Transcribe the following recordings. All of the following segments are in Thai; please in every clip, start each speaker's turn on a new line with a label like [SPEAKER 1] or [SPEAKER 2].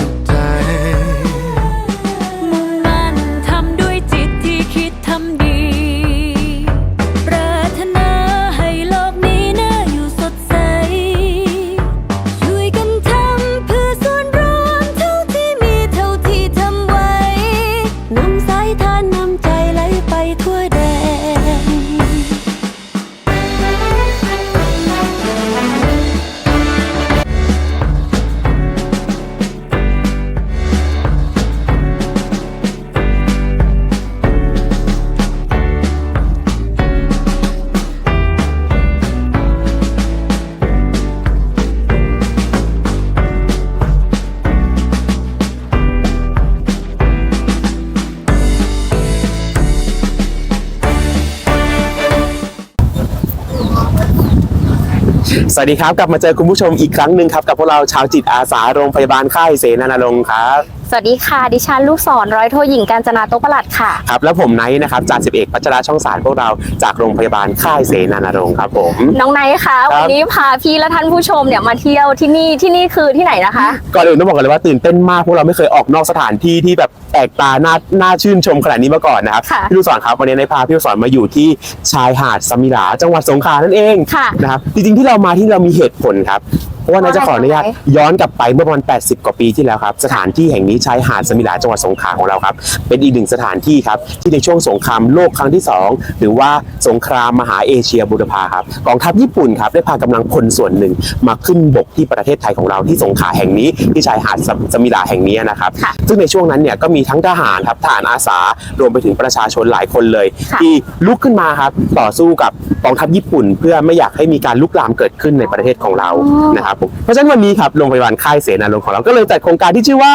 [SPEAKER 1] ุข
[SPEAKER 2] สวัสดี
[SPEAKER 3] ครับ กลับมาเจอคุณผู้ชมอีกครั้งหนึ่งครับ กับพวกเราชาวจิตอาสาโรงพยาบาลค่ายเสนานารงค์ครับ
[SPEAKER 4] สวัสดีค่ะ ดิฉันลูกศรร้อยโทหญิงการจนาโตะประหลัดค่ะ
[SPEAKER 3] ครับ แล้วผมไนท์นะครับจ่าสิบเอกพัชราช่องสารพวกเราจากโรงพยาบาลค่ายเสนานารงค์ครับผม
[SPEAKER 4] น้องไนท์คะ
[SPEAKER 3] ครับ
[SPEAKER 4] วันนี้พาพี่และท่านผู้ชมเนี่ยมาเที่ยวที่นี่ที่นี่คือที่ไหนนะคะ
[SPEAKER 3] ก่อนอื่นต้องบอกกันเลยว่าตื่นเต้นมากพวกเราไม่เคยออกนอกสถานที่ที่แบบ แปลกตาน่าน่าชื่นชมขนาดนี้มาก่อนนะครับ
[SPEAKER 4] ค่ะ
[SPEAKER 3] พี่ลูกศรครับวันนี้ในายพาพี่ลูกศรมาอยู่ที่ชายหาดสมิลาจังหวัดสงขลานั่นเอง
[SPEAKER 4] ค่ะ
[SPEAKER 3] นะครับจริงๆที่เรามาที่เรามีเหตุผลครับเพราะว่านายจะขออนุญาต
[SPEAKER 4] ว่าอะไร
[SPEAKER 3] ย้อนกลับไปเมื่อประมาณ 80 กว่าปีที่แล้วครับ สถานที่แห่งนี้ชายหาดสมิลาจังหวัดสงขลาของเราครับ เป็นอีกหนึ่งสถานที่ครับ ที่ในช่วงสงครามโลกครั้งที่ 2 หรือว่าสงครามมหาเอเชียบูรพาครับกองทัพญี่ปุ่นครับได้พากำลังพลส่วนหนึ่ง มาขึ้นบกที่ประเทศไทยของเราที่สงขลาแห่งนี้ที่ชายหาดสสมิลาแห่งนี้นะครับ
[SPEAKER 4] ค่ะ
[SPEAKER 3] ซึ่งในช่วงนั้นเนี่ยก็มีทั้งทหารครับทหารอาสารวมไปถึงประชาชนหลายคนเลย
[SPEAKER 4] ค่ะ
[SPEAKER 3] ที่ลุกขึ้นมาครับต่อสู้กับกองทัพญี่ปุ่น เพื่อไม่อยากให้มีการลุกลามเกิดขึ้นในประเทศของเรานะครับผมเพราะฉะนั้นวันนี้ครับโรงพยาบาลค่ายเสนาลงค์ของเราก็เลยจัดโครงการที่ชื่อว่า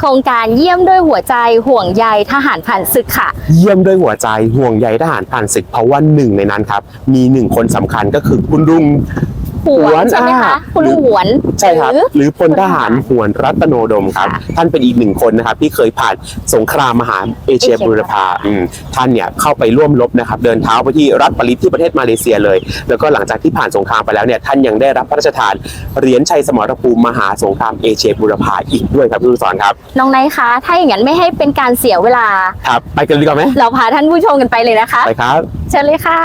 [SPEAKER 4] โครงการเยี่ยมด้วยหัวใจห่วงใยทหารผ่านศึกค่ะ
[SPEAKER 3] เยี่ยมด้วยหัวใจห่วงใยทหารผ่านศึกเพราะว่าหนึ่งในนั้นครับมีหนึ่งคนสำคัญก็คือคุณลุง
[SPEAKER 4] หวนใช่ไหม
[SPEAKER 3] อ่า
[SPEAKER 4] คะคุณลุงหวน
[SPEAKER 3] ใช่ครับ
[SPEAKER 4] หรือ
[SPEAKER 3] หรือพลทหารหวนรัตโนดมครับ
[SPEAKER 4] ค่ะ
[SPEAKER 3] ท่านเป็นอีกหนึ่งคนนะครับที่เคยผ่านสงครามมหาเอเชีย
[SPEAKER 4] เอเชีย
[SPEAKER 3] บูรพาอืมท่านเนี่ยเข้าไปร่วมรบนะครับ เดินเท้าไปที่รัฐปารีสที่ประเทศมาเลเซียเลย แล้วก็หลังจากที่ผ่านสงครามไปแล้วเนี่ยท่านยังได้รับพระราชทานเหรียญชัยสมรภูมิมหาสงครามเอเชียบูรพาอีกด้วยครับพี่ลูกศรครับ
[SPEAKER 4] น้องไนท์คะถ้าอย่างนั้นไม่ให้เป็นการเสียเวลา
[SPEAKER 3] ครับไปกันเลยดีกว่าไหม
[SPEAKER 4] เราพาท่านผู้ชมกันไปเลยนะคะ
[SPEAKER 3] ไปครับ
[SPEAKER 4] เชิญเลยค่ะ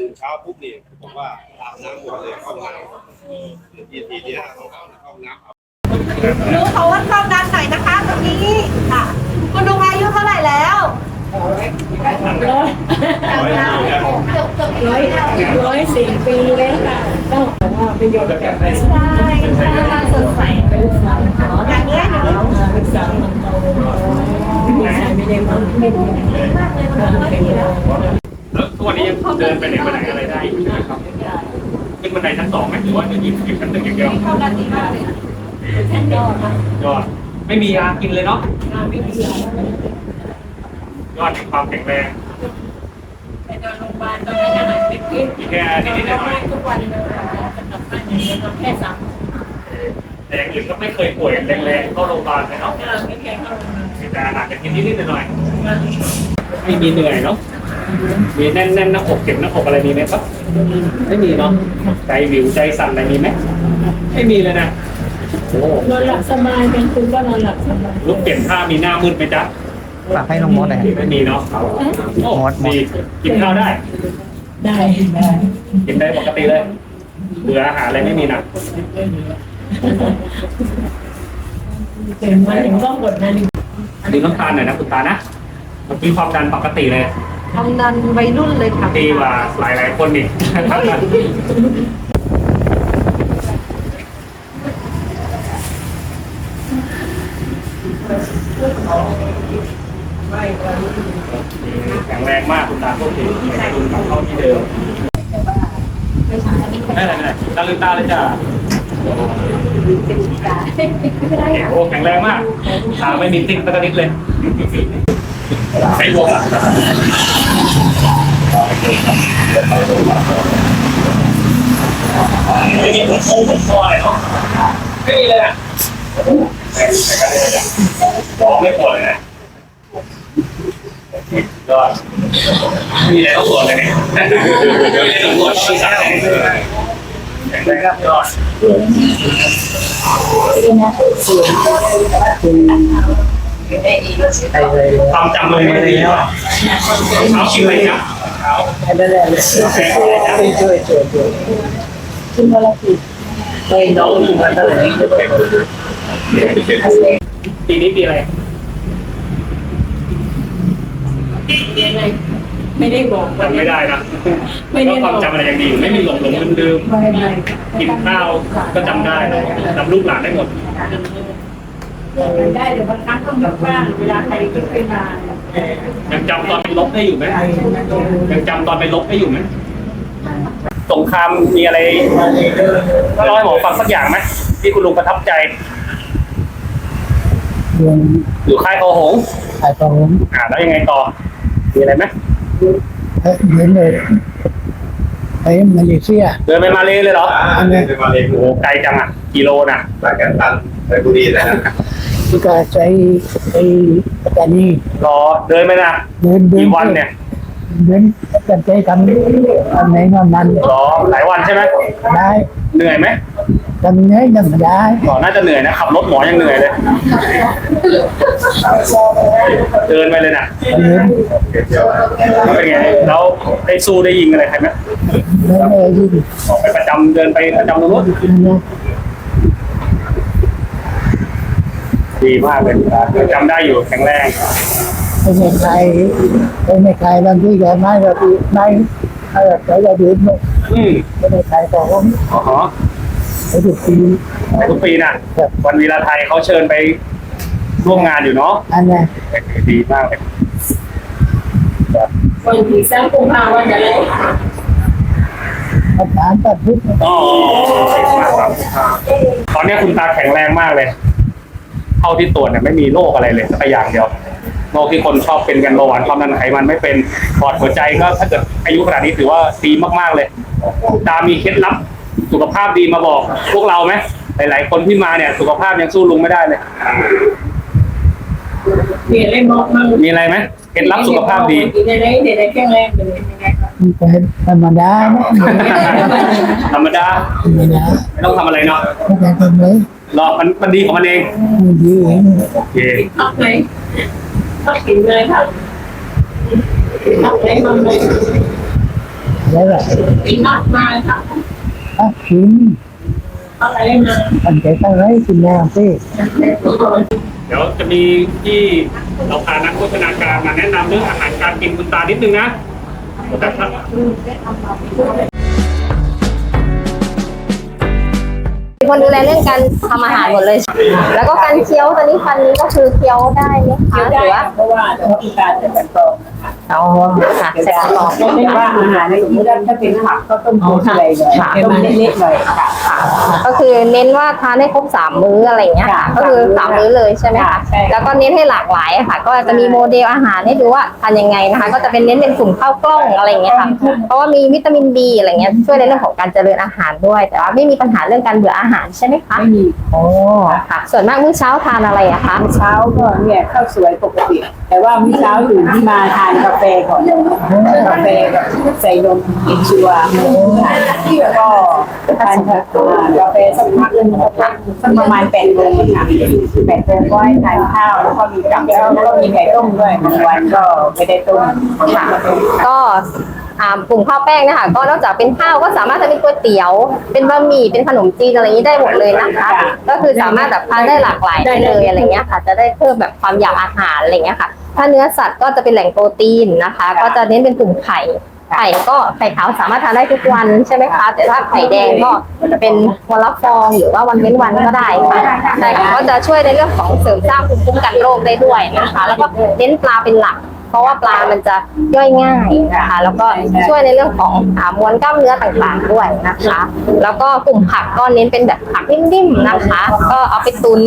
[SPEAKER 5] ตื่นเช้าปุ๊บนี่ผมว่าอาบน้ำหมดเลยเข้าห้องน้ำทีทีเดียวเข้าห้องน้ำ
[SPEAKER 6] หนูขอวัดความดันหน่อยนะคะตรงนี้ค่ะ คุณลุงอายุเท่าไหร่แล้วร้อยสี่ปีแล้วค่ะต้องประโยชน์แบบไหนใช่ค่ะสดใสอย่างเงี้ยอย่างเงี้มากเลย
[SPEAKER 7] แล้ว ทุกวันนี้ยังเดินไปไหนมาไหนอะไรได้อยู่ใช่ไหมครับขึ้นบันไดชั้นสองไหมหรือว่าจะหยิบหยิบชั้นหนึ่งอย่างเดียว
[SPEAKER 6] เข้ากันดีมากเลยค่ะ
[SPEAKER 7] ยอดไม่มียากินเลยเนาะยอดแห่งความแข็งแรง
[SPEAKER 6] ไปนอนโรงพยาบาลตอนนั้นยังไม่ขึ้น
[SPEAKER 7] มีแค่นิดๆหน่อย
[SPEAKER 6] ทุกวันเลยค่ะกลับบ้านอย่างเดียวแค่สาม
[SPEAKER 7] ๆแต่อย่างอื่นก็ไม่เคยป่วยแรงๆเข้าโรงพยาบาลเลยเนาะ
[SPEAKER 6] เออไม่แข็งเข้าโรงพยาบาล
[SPEAKER 7] มีแต่อาหารจะกินนิดๆหน่อยๆไม่มีเหนื่อยเนาะ มีแน่นๆหน้าอกเจ็บหน้าอกอะไรมีไหมครับ ไม่มีเนาะใจวิวใจสั่นอะไรมีไหมไม่มีเลยนะโอ้
[SPEAKER 6] นอนหลับสบายเป็นคุณก็นอนหลับสบาย
[SPEAKER 7] ลุกเปลี่ยนท่ามีหน้ามืดไหมจ๊ะ
[SPEAKER 8] ฝากให้น้องมดหน่อย
[SPEAKER 7] ไม่มีเนาะโอ้
[SPEAKER 8] มดมด
[SPEAKER 7] ดีกินข้าวได้
[SPEAKER 6] ได้ได้
[SPEAKER 7] กินได้ปกติเลยเบื่ออาหารอะไรไม่มีนะ
[SPEAKER 6] ถึงมาถึงต้องกดนะ
[SPEAKER 7] ดูน้ำตาลหน่อยนะคุณตานะเมื่อกี้ความดันปกติเลย
[SPEAKER 6] ความดันวัยรุ่นเลยค่ะ
[SPEAKER 7] ดีกว่าหลายหลายๆคนอีก แข็งแรงมากคุณตาโทษทีให้คุณกลับเข้าที่เดิมไม่เป็นไรไม่เป็นไรตาลืมตาเลยจ้ะโอ้แข็งแรงมากขาไม่มีติ๊กสักนิดเลยใช้บวกอะ ไม่มีผมโค้งผมคออะไรเนาะไม่มีเลยนะบอกไม่ปวดเลยนะก็มีอะไรต้องปวดเลยเนี่ยมีอะไรต้องปวดต้องสั่งแข็งแรงครับยอดความจำลงมาเลยแล้วเท้าชิวเลยครับ เท้าได้เลยช่วยช่วยช่วยปีนี้ปีอะไร
[SPEAKER 6] ยังไงไม่ได้บอกวัน
[SPEAKER 7] จำ
[SPEAKER 6] นี้
[SPEAKER 7] ไม่ได้นะ
[SPEAKER 6] ไม่ได้
[SPEAKER 7] ก็ความจำอะไรยังดีอยู่ไม่มีหลงหลงลืมลืม
[SPEAKER 6] ไม่ไม่
[SPEAKER 7] กินข้าวก็จำได้จำลูกหลานได้หมด
[SPEAKER 6] ได้เดี๋ยวบางครั้งต้องกลับบ้าเวลาใครขึ้นไปมา
[SPEAKER 7] ยังจำตอนไปลบได้อยู่ไหมยังจำตอนไปลบได้อยู่ไหมสงครามมีอะไรเล่าให้หมอฟังสักอย่างไหมที่คุณลุงประทับใจ อยู่ค่ายโอหงส์
[SPEAKER 9] ขายของ
[SPEAKER 7] อ่าแล้วยังไงต่อ มีอะไรไหม
[SPEAKER 9] เหมือนเลยไปมาเลเซีย
[SPEAKER 7] เดินไปมาเลยเลยเหรอ
[SPEAKER 5] อันนี้เป็นมาเล
[SPEAKER 7] โอ้ไกลจังอะกิโลนะ
[SPEAKER 5] หลักการตัน ไปบุรีนะ
[SPEAKER 9] ที่ก็ใช้ไอ้ปัตตานี
[SPEAKER 7] รอเดินไปนะ
[SPEAKER 9] เดินเดิน
[SPEAKER 7] กี่วันเนี่ย
[SPEAKER 9] เดินกันใจทำทำไหนนอนนั้น
[SPEAKER 7] รอหลายวันใช่ไหม
[SPEAKER 9] ได้
[SPEAKER 7] เหนื่อยไหม
[SPEAKER 9] ทำเนี้ยยังไม่ได้
[SPEAKER 7] หมอน่าจะเหนื่อยนะขับรถหมอยังเหนื่อยเลย เดินไปเลยนะ
[SPEAKER 9] เดิน
[SPEAKER 7] แล้วเป็นไงแล้วได้สู้ได้ยิงอะไรใครไหม
[SPEAKER 9] ไม่ได้ยิน
[SPEAKER 7] ออกไปประจำเดินไปประจำตรงนู้น ดีมากเลยจำได้อยู่แข็งแรง
[SPEAKER 9] ไม่ใช่ใครไม่ใช่ใครบางทีก็ไม่ก็คือไม่ไม่ก็ใช้เราดื่มไม่
[SPEAKER 7] อืม
[SPEAKER 9] ไม่ได้ใครของ
[SPEAKER 7] อ๋อ
[SPEAKER 9] ไอ้ทุกที
[SPEAKER 7] แต่ทุกปีนะวันวีระไทยเขาเชิญไปร่วมงานอยู่เนาะ
[SPEAKER 9] อันนี้
[SPEAKER 7] ดีมากเลย
[SPEAKER 6] วันที่สามกุมภาพันธ์จะเลย
[SPEAKER 9] อาจารย์ตัดพุทธ
[SPEAKER 7] อ๋อตอนนี้คุณตาแข็งแรงมากเลย เท่าที่ตรวจเนี่ยไม่มีโรคอะไรเลยสักอย่างเดียวโรคที่คนชอบเป็นกันเบาหวานความดันไขมันไม่เป็นปอดหัวใจก็ถ้าเกิดอายุขนาดนี้ถือว่าดีมากๆเลย ตามีเคล็ดลับสุขภาพดีมาบอก พวกเราไหมหลาย ๆ คนที่มาเนี่ยสุขภาพยังสู้ลุงไม่ได้เลย
[SPEAKER 6] เปลี่ยนเลยมองมั่ง
[SPEAKER 7] มีอะไรไหมเคล็ดลับสุขภาพดี
[SPEAKER 6] กินอะไรเด็กๆแข็งแรงเป็นยังไงครับ
[SPEAKER 9] เป็นธรรมดานะ
[SPEAKER 7] ธรรมดา
[SPEAKER 9] ธรรมดา
[SPEAKER 7] ไม่ต้องทำอะไรเนาะ
[SPEAKER 9] ไม่ได้ทำเลย
[SPEAKER 7] รอมันมันดีของมันเอง
[SPEAKER 9] มันดีเอง
[SPEAKER 7] โอเค
[SPEAKER 6] พักไหนพักกินเลยค่ะพักไหนมั่งเลย
[SPEAKER 9] แล้วก็
[SPEAKER 6] กินมากมาค่ะ
[SPEAKER 9] พักกิน
[SPEAKER 6] พักอะไรมา
[SPEAKER 9] มันใจตั้งไว้กินแล้วสิ
[SPEAKER 7] เดี๋ยวจะมีที่เราพานักโภชนาการมาแนะนำเรื่องอาหารการกินคุณตานิดนึงนะ
[SPEAKER 4] คนดูแลเรื่องการทำอาหารหมดเลย แล้วก็การเคี้ยวตอนนี้ฟันนี้ก็คือเคี้ยวได้ไหมคะห
[SPEAKER 6] ได้
[SPEAKER 4] รือว่า
[SPEAKER 6] เพราะว่าจะมีการจะแบบต่ อ
[SPEAKER 4] อ๋อค่ะแสบคอ
[SPEAKER 6] ไม่ได้ว่าอาหารในสมมติถ้าเป็นผักก็ต้มโคอะไรหน่อยต้มเล็กๆหน่อยค่ะ
[SPEAKER 4] ก็คือเน้นว่าทานให้ครบสามมื้ออะไรอย่างเงี้ยค่ะก็คือสามมื้อเลยใช่ไหมคะ
[SPEAKER 6] ใช่ค่ะ
[SPEAKER 4] แล้วก็เน้นให้หลากหลายค่ะ ก็จะมีโมเดลอาหารให้ดูว่าทานยังไงนะคะ ก็จะเป็นเน้นเป็นกลุ่มข้าวกล้องอะไรอย่างเงี้ยค่ะเพราะว่ามีวิตามินบีอะไรเงี้ยช่วยในเรื่องของการเจริญอาหารด้วย แต่ว่าไม่มีปัญหาเรื่องการเบื่ออาหารใช่ไหมคะ
[SPEAKER 6] ไม่มี
[SPEAKER 4] โอ้ค่ะ ส่วนมากมื้อเช้าทานอะไรอะคะ
[SPEAKER 6] เช้าก็เนี่ยข้าวสวยปกติ แต่ว่ามื้อเช้าตื่นที่มาทานกาแฟก่อนกาแฟแบบใส่นมกินชัวร์แล้วก็ทานกาแฟสักพักหนึงสักประมาณแปดโมงค่ะแปดโมงก็ให้ทานข้าวแล้วก็มีกับแล้วก็มีไก่ต้มด้วยบางวันก็ไม่ได้ต้ม
[SPEAKER 4] ค่ะก็อ่ากลุ่มข้าวแป้งนะคะก็นอกจากเป็นข้าวก็สามารถทำเป็นก๋วยเตี๋ยว เป็นบะหมี่เป็นขนมจีนอะไรอย่างนี้ได้หมดเลยนะคะ ก็คือสามารถแบบทานได้หลากหลายได้เลยอะไรเงี้ยค่ะ จะได้เพิ่มแบบความอยากอาหารอะไรเงี้ยค่ะ ถ้าเนื้อสัตว์ก็จะเป็นแหล่งโปรตีนนะคะ ก็จะเน้นเป็นกลุ่มไข่ ไข่ก็ไข่ขาวสามารถทานได้ทุกวันใช่ไหมคะ แต่ถ้าไข่แดงก็จะเป็นวันละฟองหรือว่าวันเว้นวันก็ได้ค่ะใช่ค่ะก็จะช่วยในเรื่องของเสริมสร้างภูมิคุ้มกันโรคได้ด้วยนะคะ แล้วก็เน้นปลาเป็นหลัก เพราะว่าปลามันจะย่อยง่ายนะคะ แล้วก็ช่วยในเรื่องของอ่ามวลกล้ามเนื้อต่างๆด้วยนะคะ แล้วก็กลุ่มผักก็เน้นเป็นแบบผักนิ่มๆนะคะ ก็เอาไปตุน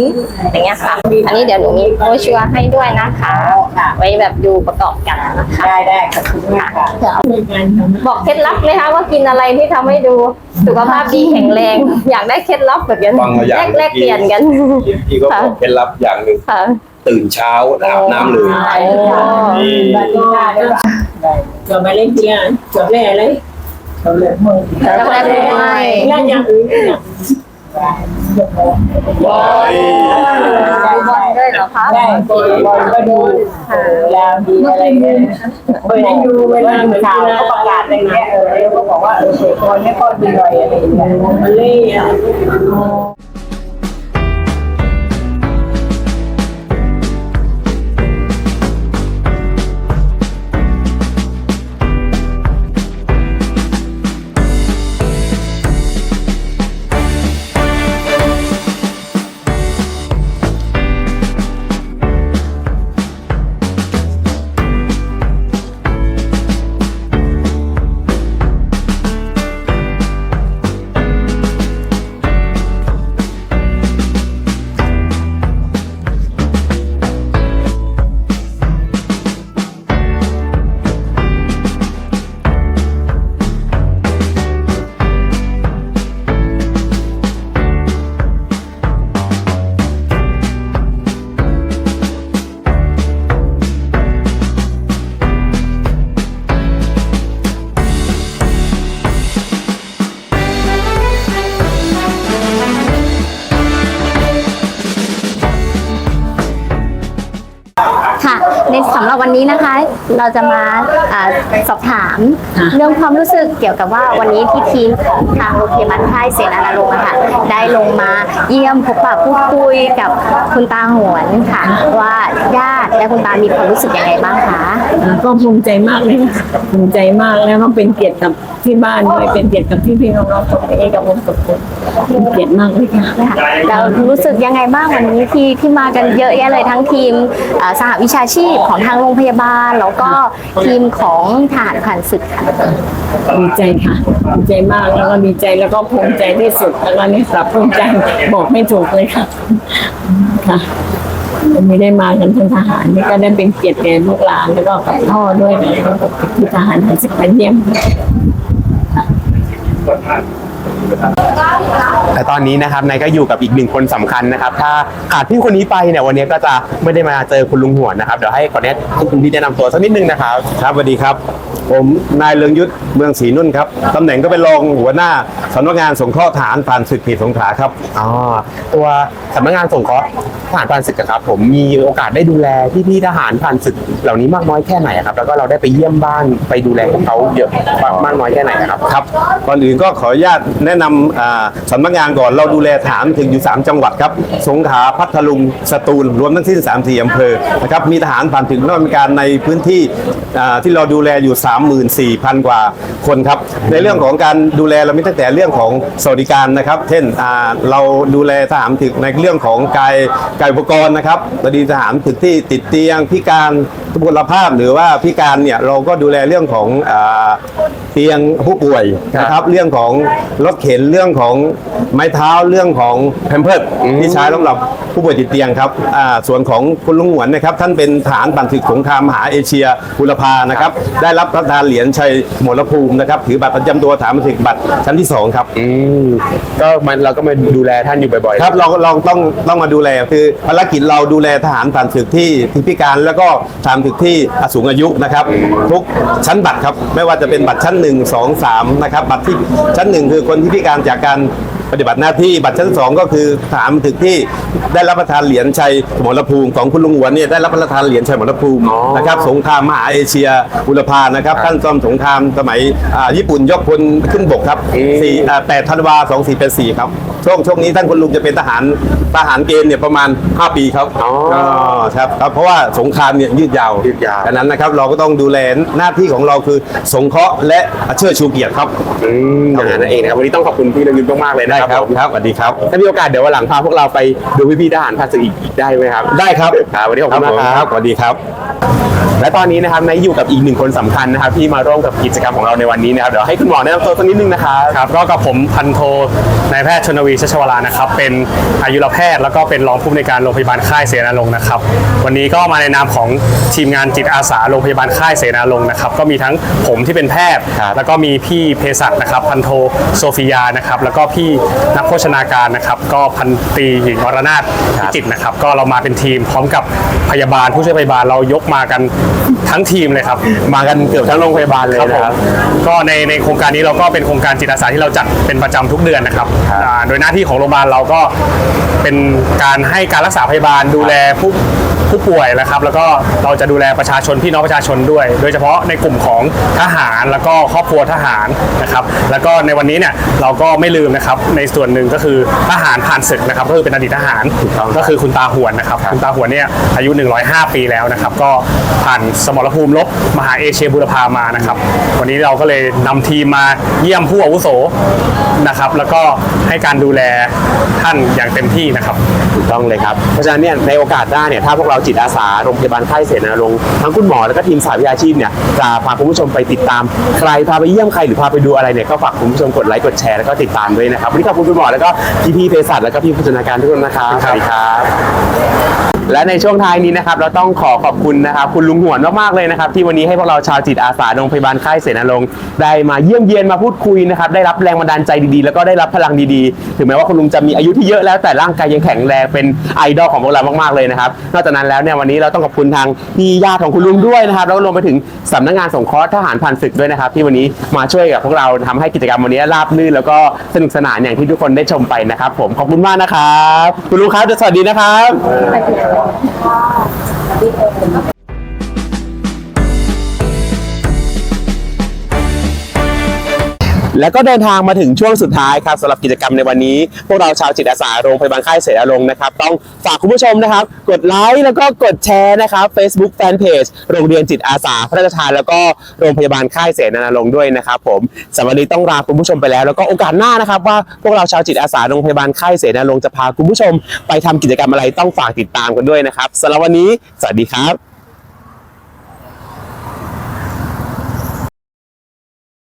[SPEAKER 4] อย่างเงี้ยค่ะ อันนี้เดี๋ยวหนูมีโบรชัวร์ให้ด้วยนะคะ ไว้แบบดูประกอบกันนะคะ
[SPEAKER 6] ได้ได้ขอบคุณมากค่ะ
[SPEAKER 4] บอกเคล็ดลับไหมคะว่ากินอะไรที่ทำให้ดูสุขภาพดีแข็งแรง อยากได้เคล็ดลับแบบนี้
[SPEAKER 5] ฟังมาอย่าง
[SPEAKER 4] แลกแลกเปลี่ยนกัน
[SPEAKER 5] พี่ก็บอกเคล็ดลับอย่างหนึ่ง
[SPEAKER 4] ค่ะ
[SPEAKER 5] ตื่นเช้าอาบน้ำเลย
[SPEAKER 4] โอ้
[SPEAKER 5] นี่
[SPEAKER 6] ได้ได้ได้จบไปเล่นเพียจบแร่เลยจบเลยมือ
[SPEAKER 4] ช็อกโกแลตด้วย
[SPEAKER 6] งานอย่างอื่นเนี่ย
[SPEAKER 5] ว้าย
[SPEAKER 4] บอลด้วยเหรอคะ
[SPEAKER 6] ได้บอลก็ดูเวลามีอะไรเนี่ยเคยได้ดูเวลาข่าวเขาประกาศอะไรเงี้ยเออแล้วก็บอกว่าเออเปิดบอลให้พ่อดูหน่อยอะไรอย่างเงี้ยมันเล่อ
[SPEAKER 10] เราจะมาอ่าสอบถามเรื่องความรู้สึกเกี่ยวกับว่าวันนี้ที่ทีมของทางโรงพยาบาลค่ายเสนานารงค์อะค่ะได้ลงมาเยี่ยมพบปะพูดคุยกับคุณตาหวนค่ะ ว่าญาติและคุณตามีความรู้สึกยังไงบ้างคะ
[SPEAKER 6] ก็ภูมิใจมากเลยค่ะภูมิใจมากแล้วก็เป็นเกียรติกับที่บ้านด้วยเป็นเกียรติกับพี่พี่ๆน้องๆทุกคนกับผมทุกคนเป็นเกียรติมากเลยค่ะ
[SPEAKER 10] ค่ะเรารู้สึกยังไงบ้างวันนี้ที่ที่มากันเยอะแยะเลยทั้งทีมเอ่อสหวิชาชีพของทางโรงพยาบาลแล้วก็ทีมของทหารผ่านศึกค่ะ
[SPEAKER 6] ดีใจค่ะดีใจมากแล้วก็ดีใจแล้วก็ภูมิใจที่สุดแล้วก็นี่สับภูมิใจบอกไม่ถูกเลยค่ะค่ะวันนี้ได้มากันทั้งทหารนี่ก็ได้เป็นเกียรติแก่ลูกหลานแล้วก็กับพ่อด้วยนะแล้วก็กับที่ทหารหันสิบไปเยี่ยม
[SPEAKER 3] แต่ตอนนี้นะครับนายก็อยู่กับอีกหนึ่งคนสำคัญนะครับ ถ้าขาดพี่คนนี้ไปเนี่ยวันนี้ก็จะไม่ได้มาเจอคุณลุงหัวนะครับเดี๋ยวให้ขอแนะคุณพี่แนะนำตัวสักนิดนึงนะครับ
[SPEAKER 11] ครับสวัสดีครับ ผมนายเลืองยุทธเมืองศรีนุ่นครับตำแหน่งก็เป็นรองหัวหน้าสำนักงานสงเคราะห์ฐานผ่านศึกเขตสงขลาครับ
[SPEAKER 3] อ๋อตัวสำนักงานสงเคราะห์ทหารผ่านศึกอะครับ ผมมีโอกาสได้ดูแลพี่พี่ๆทหารผ่านศึก เหล่านี้มากน้อยแค่ไหนอะครับ แล้วก็เราได้ไปเยี่ยมบ้านไปดูแลพวกเขาเยอะมากน้อยแค่ไหนอะครับ
[SPEAKER 11] ครับก่อนอื่นก็ขออนุญาตแนะนำอ่าสำนักงานก่อนเราดูแลฐานถึงอยู่ 3 จังหวัดครับ สงขลาพัทลุงสตูลรวมทั้งสิ้น3 4อำเภอนะครับมีทหารผ่านถึงราชการในพื้นที่อ่าที่เราดูแลอยู่34,000 กว่าคนครับ ในเรื่องของการดูแลเรามีตั้งแต่เรื่องของสวัสดิการนะครับ เช่นเราดูแลทหารถึงในเรื่องของกายกายอุปกรณ์นะครับบดีทหารถึงที่ติดเตียงพิการ ทุพพลภาพหรือว่าพิการเนี่ยเราก็ดูแลเรื่องของอ่าเตียงผู้ป่วยนะครับ เรื่องของรถเข็นเรื่องของไม้เท้าเรื่องของแพมเพิร์ดที่ใช้สำหรับผู้ป่วยติดเตียงครับอ่าส่วนของคุณลุงหวนนะครับ ท่านเป็นฐานบันทึกสงครามมหาเอเชียบุรพานะครับ ได้รับพระทานเหรียญชัยสมรภูมินะครับถือบัตรประจำตัวฐานบันทึกบัตรชั้นที่สองครับ
[SPEAKER 3] อืมก็มันเราก็มาดูแลท่านอยู่บ่อยๆ
[SPEAKER 11] ครับเราเราต้องต้องมาดูแลคือภารกิจเราดูแลทหารผ่านศึกที่ที่พิการแล้วก็ทหารศึกที่สูงอายุนะครับทุกชั้นบัตรครับไม่ว่าจะเป็นบัตรชั้น 1 2 3นะครับบัตรที่ชั้นหนึ่งคือคนที่พิการจากการปฏิบัติหน้าที่บัตรชั้นสองก็คือถามถึงที่ได้รับประทานเหรียญชัยสมรภูมิของคุณลุงหวนเนี่ยได้รับประทานเหรียญชัยสมรภูมิ
[SPEAKER 3] อ๋อ
[SPEAKER 11] นะครับสงครามมหาเอเชียบุรพานะครับท่านซ่อมสงครามสมัยอ่าญี่ปุ่นยกพลขึ้นบกครับสี่อ่าแปดธันวาสองสี่เป็นสี่ครับ ช่วงช่วงนี้ท่านคุณลุงจะเป็นทหารทหารเกณฑ์เนี่ยประมาณ 5 ปีครับ
[SPEAKER 3] อ๋อ
[SPEAKER 11] ครับครับเพราะว่าสงครามเนี่ยยืดยาว
[SPEAKER 3] ยืดยาว
[SPEAKER 11] ดังนั้นนะครับเราก็ต้องดูแลหน้าที่ของเราคือสงเคราะห์และเชิดชูเกียรติครับ
[SPEAKER 3] อืมอย่างนั้นเองนะครับวันนี้ต้องขอบคุณพี่เรืองยุทธมากๆเลยนะ
[SPEAKER 11] ได้
[SPEAKER 3] ครับ
[SPEAKER 11] ครับ
[SPEAKER 3] ผม
[SPEAKER 11] ครับสวัสดีครับ
[SPEAKER 3] ถ้ามีโอกาสเดี๋ยววันหลังพาพวกเราไปดูพี่ๆทหารภาคศึกอีกได้ไหมครับ
[SPEAKER 11] ได้ครับ
[SPEAKER 3] ครับวันนี้ขอบคุณมาก
[SPEAKER 11] ผม
[SPEAKER 3] ครับ
[SPEAKER 11] สวัสดีครับ
[SPEAKER 3] และตอนนี้นะครับนายอยู่กับอีกหนึ่งคนสำคัญนะครับที่มาร่วมกับกิจกรรมของเราในวันนี้นะครับเดี๋ยวให้คุณหมอแนะนำตัวสักนิดนึงนะครับ
[SPEAKER 12] ครับก็กับผมพันโทนายแพทย์ชนวีชัชวรานะครับเป็นอายุรแพทย์ แล้วก็เป็นรองผู้อำนวยการโรงพยาบาลค่ายเสนาลงค์นะครับ วันนี้ก็มาในนามของทีมงานจิตอาสาโรงพยาบาลค่ายเสนาลงค์นะครับก็มีทั้งผมที่เป็นแพทย์
[SPEAKER 3] ครับ
[SPEAKER 12] แล้วก็มีพี่เภสัชนะครับพันโทโซฟียานะครับแล้วก็พี่นักโภชนาการนะครับก็พันตรีหญิงอรนาถพิจิตรนะครับก็เรามาเป็นทีมพร้อมกับพยาบาลผู้ช่วยพยาบาลเรายกมากันทั้งทีมเลยครับ
[SPEAKER 3] มากันเกือบทั้งโรงพยาบาลเลย
[SPEAKER 12] ครับผ
[SPEAKER 3] นะ
[SPEAKER 12] ม
[SPEAKER 3] ครับ
[SPEAKER 12] ก็ในในโครงการนี้เราก็เป็นโครงการจิตอาสาที่เราจัดเป็นประจำทุกเดือนนะครับ
[SPEAKER 3] ครับ
[SPEAKER 12] อ่าโดยหน้าที่ของโรงพยาบาลเราก็เป็นการให้การรักษาพยาบาลดูแลผู้ ผู้ป่วยนะครับ แล้วก็เราจะดูแลประชาชนพี่น้องประชาชนด้วย โดยเฉพาะในกลุ่มของทหารแล้วก็ครอบครัวทหารนะครับแล้วก็ในวันนี้เนี่ยเราก็ไม่ลืมนะครับในส่วนหนึ่งก็คือทหารผ่านศึกนะครับก็คือเป็นอดีตทหารก็คือคุณตาหวนนะครับคุณตาหวนเนี่ยอายุ 105 ปีแล้วนะครับก็ผ่านสมรภูมิรบมหาเอเชียบูรพามานะครับวันนี้เราก็เลยนำทีมมาเยี่ยมผู้อาวุโสนะครับแล้วก็ให้การดูแลท่านอย่างเต็มที่นะครับ
[SPEAKER 3] ถูกต้องเลยครับ เพราะฉะนั้นเนี่ยในโอกาสหน้าเนี่ยถ้าพวกเราจิตอาสาโรงพยาบาลค่ายเสนาลงค์ทั้งคุณหมอแล้วก็ทีมสายวิชาชีพเนี่ยจะพาคุณผู้ชมไปติดตาม ใครพาไปเยี่ยมใครหรือพาไปดูอะไรเนี่ยก็ฝากคุณผู้ชมกดไลค์กดแชร์แล้วก็ติดตามด้วยนะครับวันนี้ขอบคุณคุณหมอแล้วก็พี่พี่ๆเภสัชแล้วก็พี่ผู้จัดการทุกคนนะครับสวัสดีครับ และในช่วงท้ายนี้นะครับเราต้องขอขอบคุณนะครับคุณลุงหวนมากๆเลยนะครับที่วันนี้ให้พวกเราชาวจิตอาสาโรงพยาบาลค่ายเสนาลงค์ได้มาเยี่ยมเยียนมาพูดคุยนะครับได้รับแรงบันดาลใจดีๆ แล้วก็ได้รับพลังดีๆ ถึงแม้ว่าคุณลุงจะมีอายุที่เยอะแล้วแต่ร่างกายยังแข็งแรงเป็นไอดอลของพวกเรามากๆเลยนะครับนอกจากนั้นแล้วเนี่ยวันนี้เราต้องขอบคุณทางพี่ญาติของคุณลุงด้วยนะครับแล้วรวมไปถึงสำนักงานสงเคราะห์ทหารผ่านศึกด้วยนะครับที่วันนี้มาช่วยกับพวกเราทำให้กิจกรรมวันนี้ราบรื่นแล้วก็สนุกสนานอย่างที่ทุกคนได้ชมไปนะครับ ผมขอบคุณมากนะครับ คุณลุงครับสวัสดีนะครับ่ะ แล้วก็เดินทางมาถึงช่วงสุดท้ายครับสำหรับกิจกรรมในวันนี้ พวกเราชาวจิตอาสาโรงพยาบาลค่ายเสนาลงค์นะครับ ต้องฝากคุณผู้ชมนะครับ กดไลค์แล้วก็กดแชร์นะครับ Facebook Fanpage โรงเรียนจิตอาสาพระราชทานแล้วก็โรงพยาบาลค่ายเสนาลงด้วยนะครับผมสำหรับวันนี้ต้องลาคุณผู้ชมไปแล้ว แล้วก็โอกาสหน้านะครับ ว่าพวกเราชาวจิตอาสาโรงพยาบาลค่ายเสนาลงจะพาคุณผู้ชม ไปทำกิจกรรมอะไรต้องฝากติดตามกันด้วยนะครับสำหรับวันนี้ สวัสดีครับ